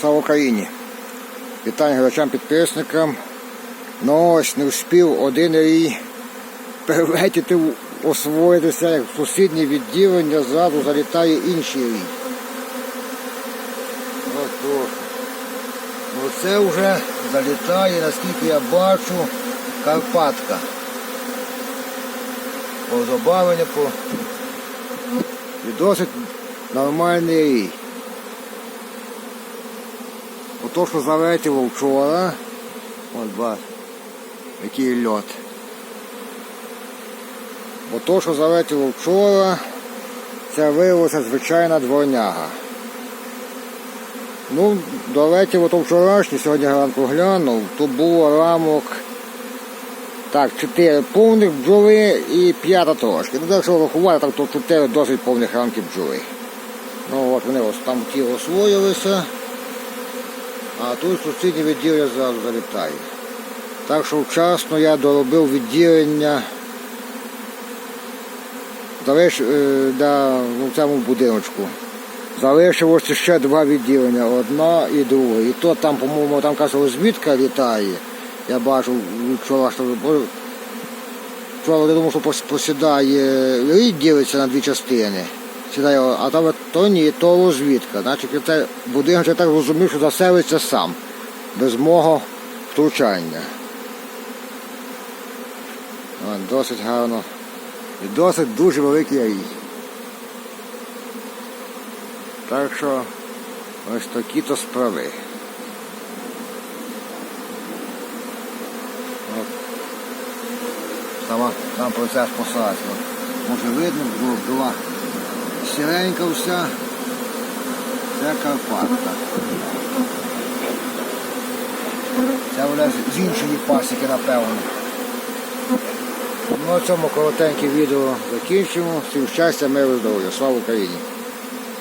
Слава Україні! Вітання глядачам підписникам. Ну ось не встиг один рій перелетіти, освоїтися, як в сусіднє відділення зразу залітає інший рій. Ну це вже залітає, наскільки я бачу, Карпатка. По забавленню, по і досить нормальний рій. Ото, що залетіло вчора, от ба, який льот. Ото, що залетіло вчора, це виявилося звичайна дворняга. Ну, долетіло то вчорашнє, сьогодні ранку глянув, то було рамок. Так, чотири повних бджоли і п'ята трошки. Ну, якщо рахувати, так то чотири досить повних рамки бджоли. Ну от вони ось там ті освоїлися, а тут сусіднє відділення зразу залітає. Так що вчасно я доробив відділення залиш, е, да, в цьому будиночку. Залишилося ще два відділення, одна і друга. І то там, по-моєму, там каже, розвідка літає. Я бачу вчора, що вчора я думав, що посідає рід ділиться на дві частини. Сідає, а там то ні, то розвідка. Значить, це будинок, я так розумів, що заселиться сам, без мого втручання. Досить гарно. І досить дуже великий рій. Так що ось такі то справи. Сама, сам процес посадки. Може видно, було була сіренька вся. Це Карпатка. Це вона з- іншої пасіки, напевно. Ну, на цьому коротеньке відео закінчимо. Всім щастя, миру, здоров'я. Слава Україні!